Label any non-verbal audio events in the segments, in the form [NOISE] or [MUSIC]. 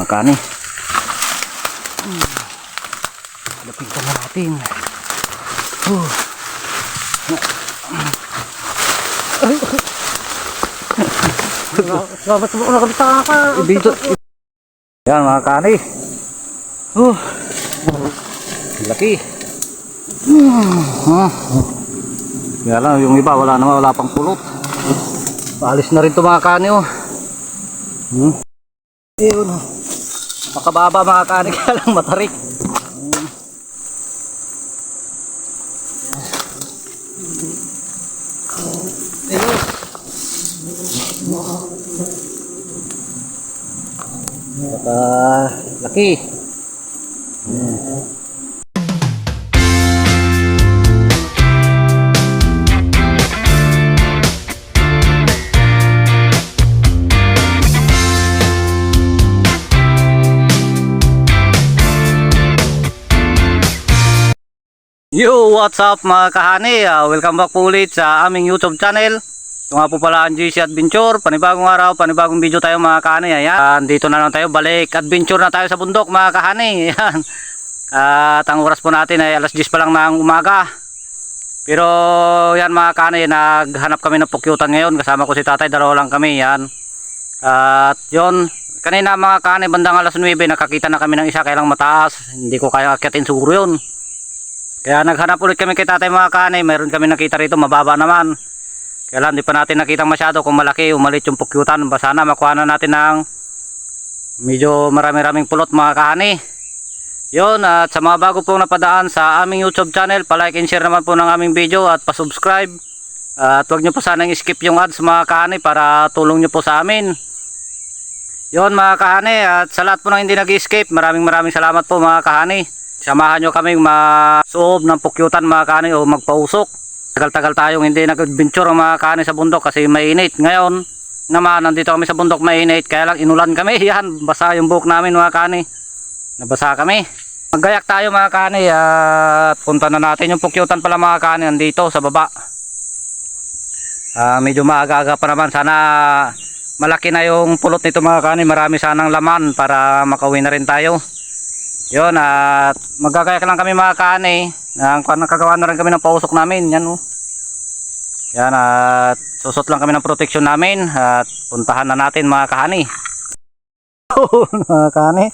Makani. Hmm. Lapitan na natin. Oh. Babat mo nakabita ka. Dito. Yan mga kani. Oh. Laki. Ah. Kaya lang yung iba wala naman wala pang pulot. Paalis na rin to mga kani oh. Hmm. Ayun oh. Makababa mga kani kaya lang [LAUGHS] matarik. Ayun. Baka laki. Yo, what's up mga kahani? Ah, welcome back po ulit sa aming YouTube channel. Ito nga po pala ang GC Adventure. Panibagong araw, panibagong video tayo mga kahani. Ayan, dito na lang tayo. Balik, adventure na tayo sa bundok mga kahani. [LAUGHS] Ayan. At ang oras po natin ay alas 10 pa lang ng umaga. Pero yan mga kahani, naghanap kami ng pukyutan ngayon. Kasama ko si tatay, dalawa lang kami. Yan. At yon kanina mga kahani, bandang alas 9, nakakita na kami ng isa kailang mataas. Hindi ko kaya akyatin siguro yun. Kaya naghanap ulit kami kay tatay mga kanay. Mayroon kami nakita rito, mababa naman. Kaya lang, di pa natin nakita masyado kung malaki o malit yung pukyutan. Sana makuha na natin ng medyo marami-raming pulot mga kahani. Yun, at sa mga bago pong napadaan sa aming YouTube channel, palike and share naman po ng aming video at pasubscribe. At huwag nyo po sanang skip yung ads mga kahani para tulong nyo po sa amin. Yun mga kahani, at sa lahat po ng hindi nag-escape, maraming maraming salamat po mga kahani. Samahan nyo kami masuob ng pukyutan mga kani o magpausok. Tagal-tagal tayong hindi nag-adventure mga kani sa bundok kasi mainit. Ngayon naman nandito kami sa bundok mainit kaya lang inulan kami. [LAUGHS] Yan, basa yung buhok namin mga kani. Nabasa kami. Magayak tayo mga kani at punta na natin yung pukyutan pala mga kani nandito sa baba. Ah, medyo maaga-aga pa naman. Sana malaki na yung pulot nito mga kani. Marami sanang laman para makauwi na rin tayo. Yun, at magkakayak lang kami mga kaani. Nang nakagawa na rin kami ng pausok namin. Yan oh. Yan, at susot lang kami ng protection namin. At puntahan na natin mga kahani. [LAUGHS] mga kahani.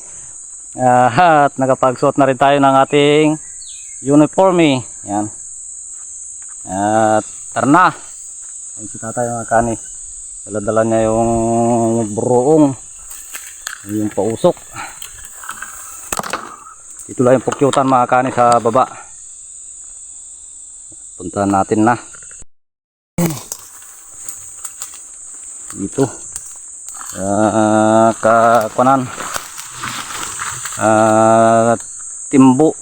at nakapagsuot na rin tayo ng ating uniforme. Yan. At tara na. Yan si tatay mga kahani. Dala-dala niya yung buroong. Yung pausok. Ito lang yung pukyutan mga kani sa baba. Puntahan natin na. Dito. Uh, kakuanan. Uh, timbo.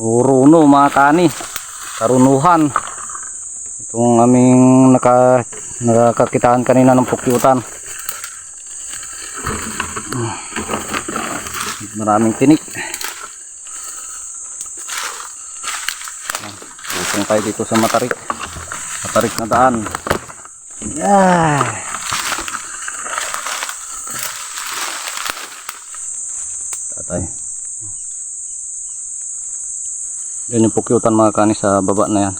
Uruno mga kani. Karunuhan. Itong aming naka, nakakakitaan kanina ng pukyutan. Maraming tinik. Pusong tayo dito sa matarik. Matarik na daan. Yeah. Tatay. Yan yung pukyutan mga kani sa baba na yan.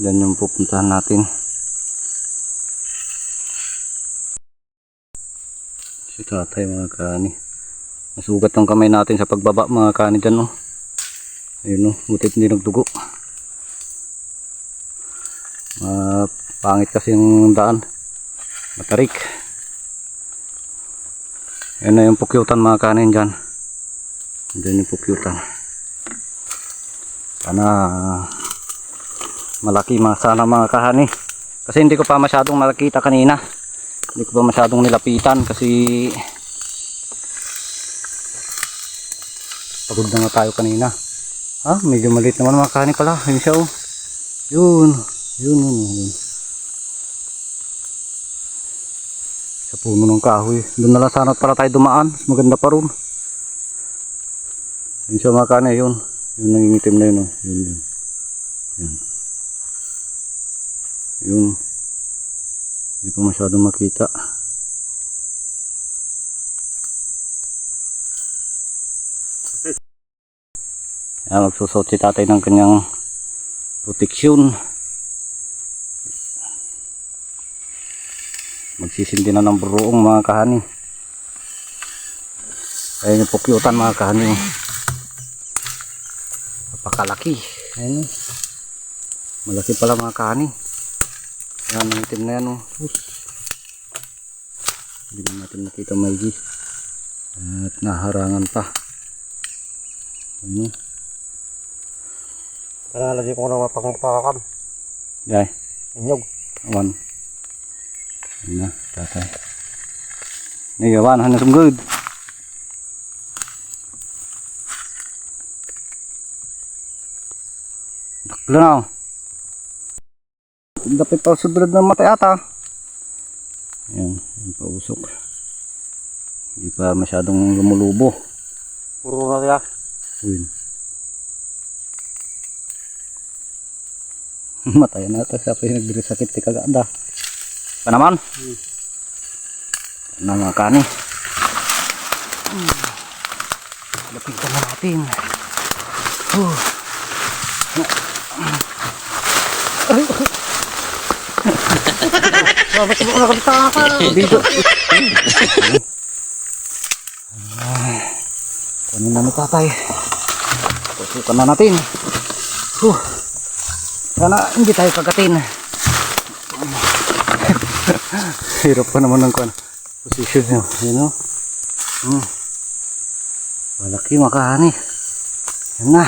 Yan yung pupuntahan natin. Si tatay mga kani. Nasugat ang kamay natin sa pagbaba mga kani dyan oh. Ayun o, butit hindi nagdugo. Pangit kasi yung daan. Matarik. Yan na yung pukyutan mga kanin dyan. Dyan yung pukyutan. Sana malaki mga sana mga kahani. Kasi hindi ko pa masyadong nakita kanina. Hindi ko pa masyadong nilapitan kasi pagod na tayo kanina. Ah, medyo maliit naman mga kanin pala. Yun siya oh. Yun. Yun, yun, yun. sa puno ng kahoy. Doon na lang sana para tayo dumaan. Mas maganda pa ron. Yun siya mga kane yun. Yung nangingitim na yun oh. yun yun. Yun. Yun. Hindi pa masyadong makita. Ayan, magsusot si tatay ng kanyang protection Magsisindi na ng buruong mga kahani. Ayan yung pukyutan mga kahani. Napakalaki. Ayan. Malaki pala mga kahani. Yan, ang itim na yan. Oh. Hindi na natin makita maigi. At naharangan pa. Ano? Kaya lagi ko na mapangpakakam. Yay. Inyog. Awan. Yun na, tatay. Nagawan, hanap some good. Daklo na. Dapat pa subrad ng mata ata. Yan, yung pausok. Hindi pa masyadong lumulubo. Puro na siya. Yun. [LAUGHS] Matay na pa yung nagbili sakit kaganda. Pa naman? Na mga kani. Lapitan na natin. Oh. Bakit mo nakabitaka? Dito. Kunin na ni tatay. Pusukan na natin. Huh. Sana hindi tayo kagatin. Hirap pa naman ng kwan. Position nyo. Yun o. Hmm. Malaki makahani. Yan na.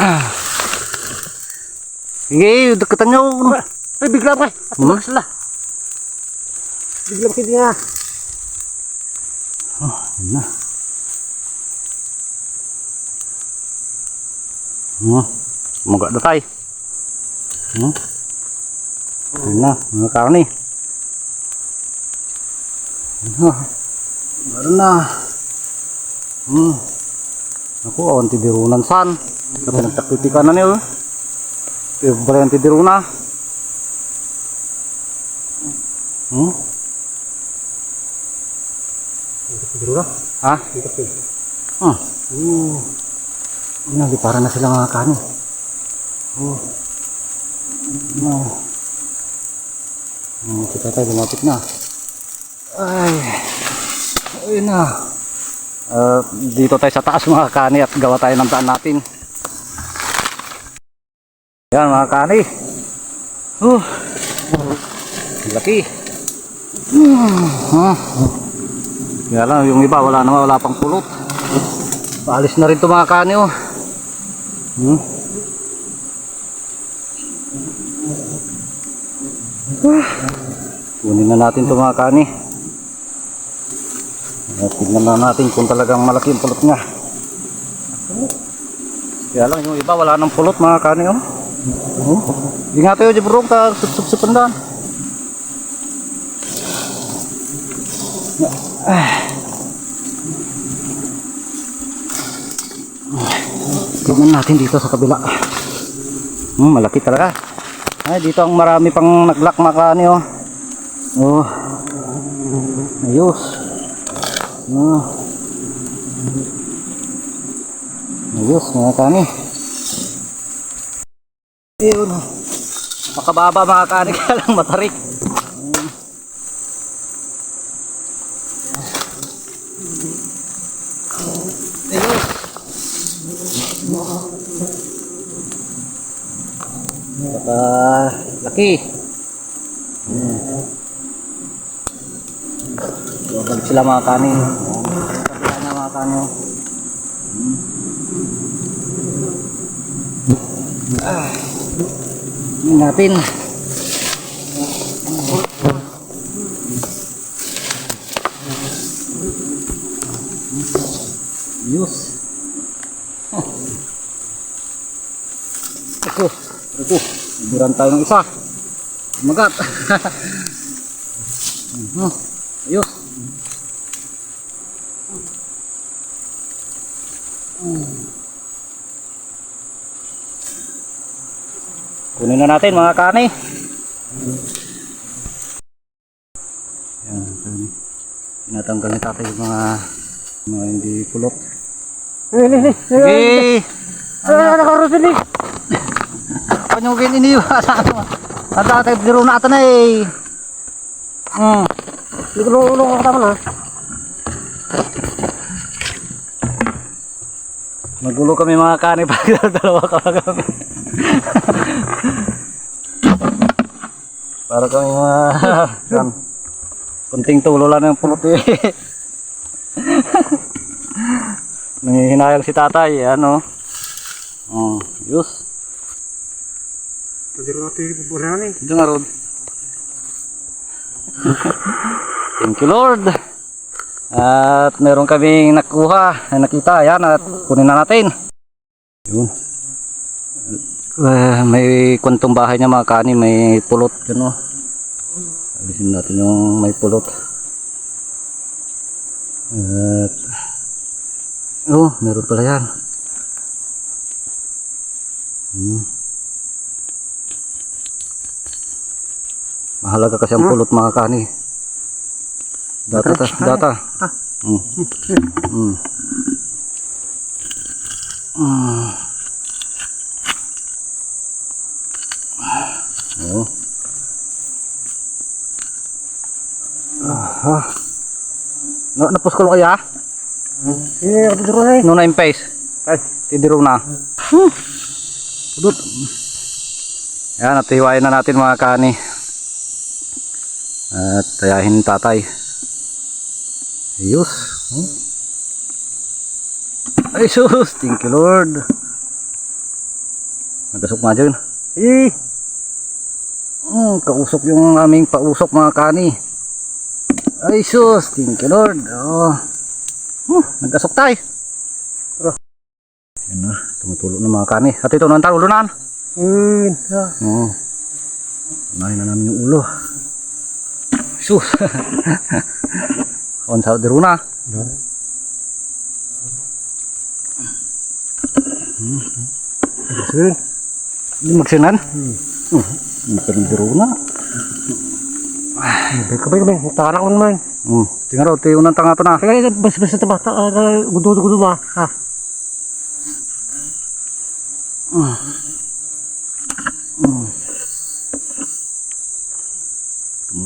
Ah. Sige, dekatan nyo. Ay, bigla pa. Hmm? sila. Bigla pa nga. Oh, yan na. Hmm. Maga na tayo. Hmm. Yan na, mga karni. Ah, Meron na. Hmm. Ako, awan tidirunan san. Kasi nagtakitika na niyo. Pero ba yung tidiruna? Hmm? Bigla na. Ha? Dito pa. Ah. Oo. Ano, di para na sila mga kanin. Oh. No. Oh, si tatay lumapit na. Ay. Ayun na. Ah, dito tayo sa taas mga kani at gawa tayo ng daan natin. Yan mga kani. Oh. Laki. Ah. Kaya lang, yung iba wala naman, wala pang pulot. Paalis na rin ito mga kani oh. Hmm? Ah. Kunin na natin ito mga kani. At tignan na natin kung talagang malaki yung pulot niya. Kaya lang yung iba wala nang pulot mga kani oh. Oh. Di nga tayo jibrong ta sup sa pandan. Tignan natin dito sa kabila. Hmm, malaki talaga. Ay, dito ang marami pang naglak makani oh. Oh. Ayos. Oh. Ayos mga kani. Ayun. Makababa mga kani [LAUGHS] kaya lang matarik. Baka laki. Hmm. Balik sila mga kanin. Kabila niya mga kanin. Hmm. Ah. Tingnan natin. Yus. [LAUGHS] Ako. Ako. Buran tayo ng isa. Magat. Mhm. [LAUGHS] Ayos. Kunin na natin mga kani. Yan, kani. Tinatanggal ni tatay yung mga, mga hindi kulot. Eh, eh, eh. Eh, Ano na nakarosin eh? panyugin iniwasan [LAUGHS] mo. At dati biro na ata na eh. Hmm. Hindi ko nung ako tama na. Magulo kami mga kani [LAUGHS] pag dalawa ka kami. Para kami mga [LAUGHS] kan. Kunting tulo lang ng pulot eh. Nangihinayang si tatay, ano. Oh, yus. Pwede rin natin yung bubunan eh. Ito nga Rod. Thank you Lord. At meron kaming nakuha, nakita, ayan, at kunin na natin. Yun. Eh, may kwentong bahay niya mga kani, may pulot, yun o. Alisin natin yung may pulot. At, oh, meron pala yan. Hmm. Mahalaga kasi ang pulot mga kani. Data, ta, data. Mm. Mm. Mm. Oh. Ah. Na napos ko kaya? Eh, ako dito na eh. No na yung face. Ay. Tidiro na. Udot. Yan, natiwain na natin mga kani. At tayahin tatay. Ayos. Hmm? Ay sus, thank you Lord. Nagasok nga dyan. Eh, Hmm, kausok yung aming pausok mga kani. Ay sus, thank you Lord. Oh. Hmm, nagasok tayo. Yan na, tumutulo na mga kani. At ito, nang ulo na. ah. Oo. Unahin na namin yung ulo. Sus. On sa diruna. Sige. Hindi magsinan. Hmm. Hindi pa rin diruna. Kabay, kabay. Takan ako naman. Hmm. Tingnan raw, tayo unang tanga to na. Kaya bas bas na bata, gudo gudo ma. Ha.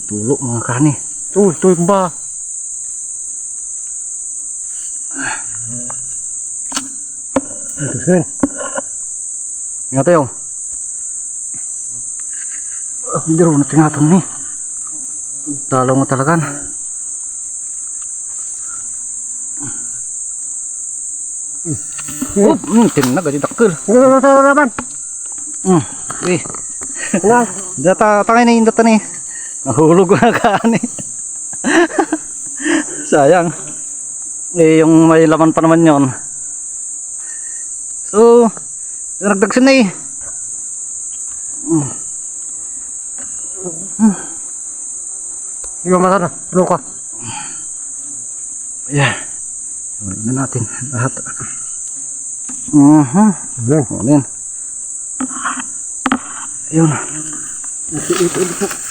Tumutulo mga kani. Tuh, tuh ba. Ito sen. Tingnan tayo. Ah, Hindi raw na tingatong ni. Talo mo talagan. Oh, hmm, tinag, gadi dakkel. Ito na sa laban. Hmm, eh. Na. Data tangay na yung data ni. Nahulog na kaani. Sayang. Eh yung may laman pa naman yon. So, nagdagsin na eh. Yung mata na. Ano ka? Yeah. Ulit na natin lahat. Mhm. Yan. Ulit. Ayun. Ito ito ito.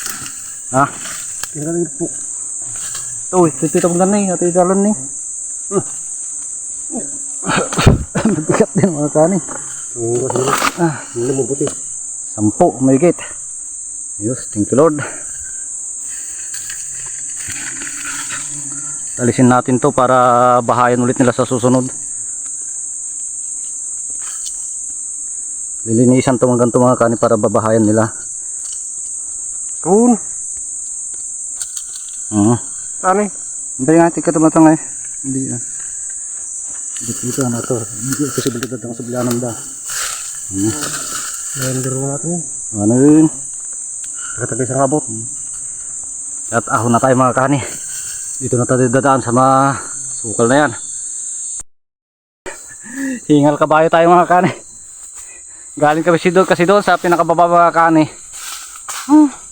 Ha? Tingnan ito po. Ito ito mo ganay. Ito ito alon ni. Mabigat din mga kani. Ang. Ah. Hindi mo buti. Sampo, gate. Ayos, thank you Lord. Alisin natin to para bahayan ulit nila sa susunod. Lilinisan to mga ganito mga kani para babahayan nila. Kun. Oo. Eh? Hindi nga, tika tumatang eh. Hindi ah. Hindi dito na to. Hindi posibilidad ng sublianan da. Ngayon biro natin yun. Ano yun? Nakatagay sa ngabot. At ahon na tayo mga kani. Dito na tayo dadaan sa mga sukal na yan. [LAUGHS] Hingal kabayo tayo mga kani. Galing kami si doon kasi doon sa pinakababa mga kani. Hmm.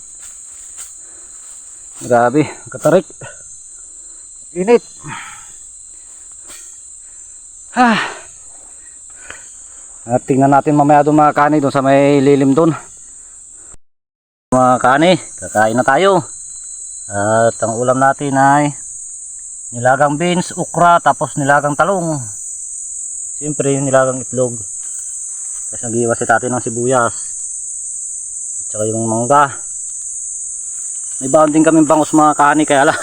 Grabe, katarik. Init. Ah. At tingnan natin mamaya doon mga kani doon sa may lilim doon. Mga kani, kakain na tayo. At ang ulam natin ay nilagang beans, ukra, tapos nilagang talong. Siyempre, nilagang itlog. Tapos nag-iwas si tatay ng sibuyas. At saka yung mangga. May baon din kami bangus mga kani kaya la. [LAUGHS]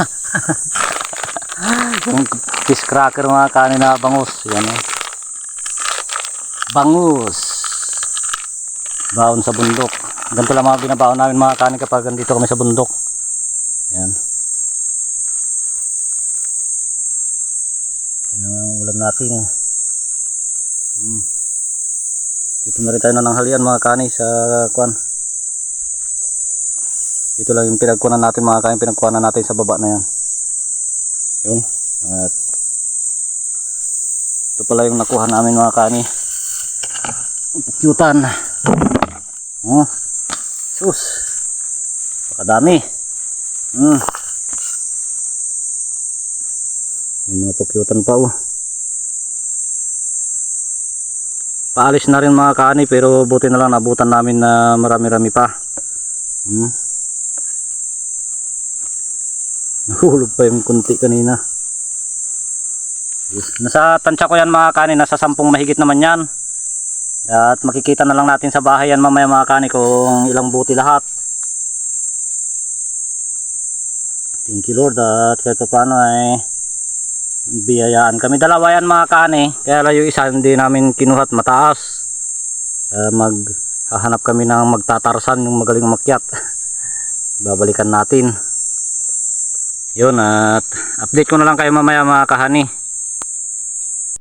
yung fish cracker mga kani na bangus. Yan o. Bangus. Baon sa bundok. Ganito lang mga binabaon namin mga kani kapag andito kami sa bundok. Yan. Yan ang ulam natin. Hmm. Dito na rin tayo nananghalian mga kani sa kwan. Dito lang yung pinagkunan natin mga kani, pinagkunan natin sa baba na yan. Yun. At ito pala yung nakuha namin mga kani. Ang pukyutan. Oh. Sus. Pakadami. Hmm. May mga pukyutan pa oh. Paalis na rin mga kani pero buti na lang nabutan namin na marami-rami pa. Hmm. Nahulog pa yung kunti kanina. Nasa tansya ko yan mga kani, nasa sampung mahigit naman yan. At makikita na lang natin sa bahay yan mamaya mga kani kung ilang buti lahat. Thank you Lord at kahit pa paano ay biyayaan kami. Dalawa yan mga kani, kaya lang isa hindi namin kinuhat mataas. Uh, maghahanap kami ng magtatarsan yung magaling umakyat. [LAUGHS] Babalikan natin. Yun at update ko na lang kayo mamaya mga kahani.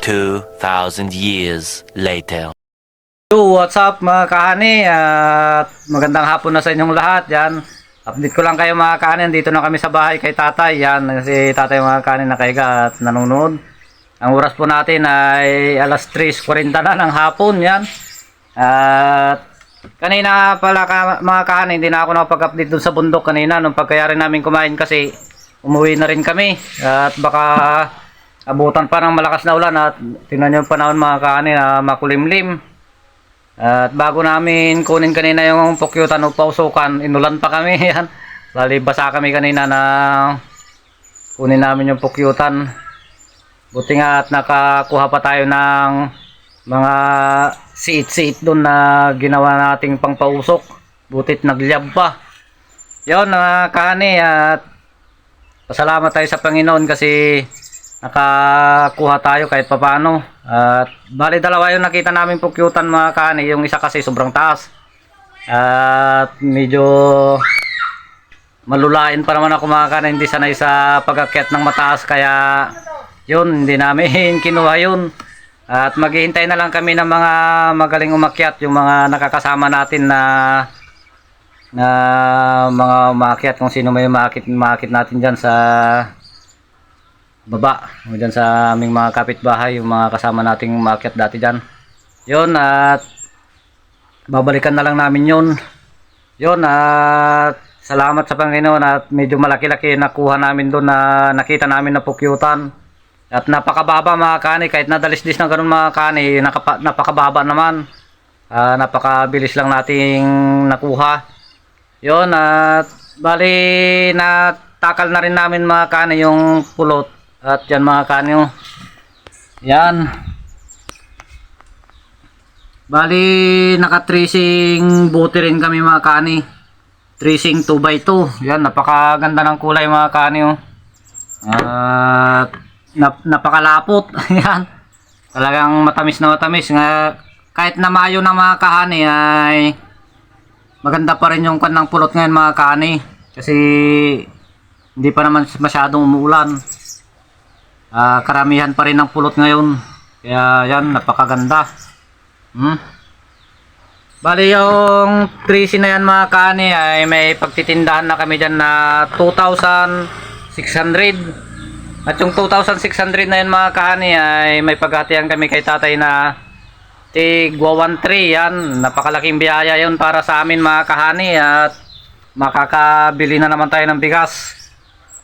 2,000 years later. Yo, what's up mga kahani? At magandang hapon na sa inyong lahat. Yan. Update ko lang kayo mga kahani. Dito na kami sa bahay kay tatay. Yan. Si tatay mga kahani nakaiga at nanonood. Ang oras po natin ay alas 3.40 na ng hapon. Yan. At kanina pala ka, mga kahani, hindi na ako nakapag-update dun sa bundok kanina. Nung pagkayari namin kumain kasi umuwi na rin kami. At baka abutan pa ng malakas na ulan at tingnan nyo yung panahon mga kahani na makulimlim. At bago namin kunin kanina yung pukyutan o pausukan, inulan pa kami [LAUGHS] yan. Bali basa kami kanina na kunin namin yung pukyutan. Buti nga at nakakuha pa tayo ng mga siit-siit doon na ginawa nating pangpausok. Butit nagliyab pa. Yun mga kahani at pasalamat tayo sa Panginoon kasi nakakuha tayo kahit papano. At bali dalawa yung nakita namin pukyutan mga kani, yung isa kasi sobrang taas. At medyo malulain pa naman ako mga kani, hindi sanay sa pagakyat ng mataas kaya yun, hindi namin [LAUGHS] kinuha yun. At maghihintay na lang kami ng mga magaling umakyat, yung mga nakakasama natin na na mga umakyat kung sino may umakit, umakit natin dyan sa baba o dyan sa aming mga kapitbahay yung mga kasama nating umakyat dati dyan. Yun at babalikan na lang namin yun. Yun at salamat sa Panginoon at medyo malaki-laki nakuha namin doon na nakita namin na pukyutan. At napakababa mga kani kahit nadalisdis na ganun mga kani napakababa naman. Ah, napakabilis lang nating nakuha yun at bali natakal na rin namin mga kani yung pulot at yan mga kanyo. Yan. Bali, naka-tracing buti rin kami mga kani. Tracing 2x2. Yan, napakaganda ng kulay mga kanyo. At nap napakalapot. [LAUGHS] Yan. Talagang matamis na matamis. Nga, kahit na mayo na mga kahani ay maganda pa rin yung kan ng pulot ngayon mga kahani. Kasi hindi pa naman masyadong umuulan. Ah, karamihan pa rin ng pulot ngayon. Kaya yan, napakaganda. Hmm? Bali yung 3C na yan mga kani ay may pagtitindahan na kami dyan na 2,600. At yung 2,600 na yan mga kani ay may paghatihan kami kay tatay na tig 113 yan. Napakalaking biyaya yun para sa amin mga kahani at makakabili na naman tayo ng bigas.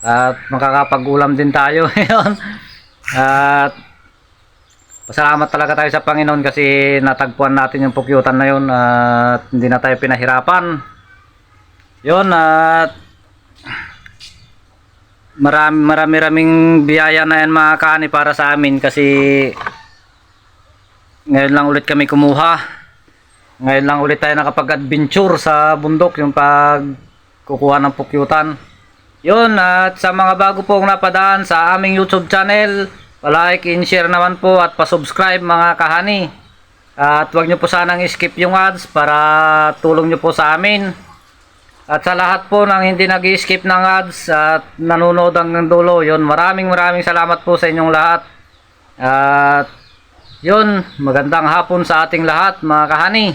At makakapag-ulam din tayo. [LAUGHS] Yun. At pasalamat talaga tayo sa Panginoon kasi natagpuan natin yung pukyutan na yun at hindi na tayo pinahirapan. Yun at marami marami raming biyaya na yan mga kani para sa amin kasi Ngayon lang ulit kami kumuha. Ngayon lang ulit tayo nakapag-adventure sa bundok, yung pag kukuha ng pukyutan. Yun, at sa mga bago pong napadaan sa aming YouTube channel, palike, in-share naman po at pasubscribe mga kahani. At huwag nyo po sanang skip yung ads para tulong nyo po sa amin. At sa lahat po ng hindi nag-skip ng ads at nanonood hanggang dulo, yun, maraming maraming salamat po sa inyong lahat. At yun, magandang hapon sa ating lahat mga kahani.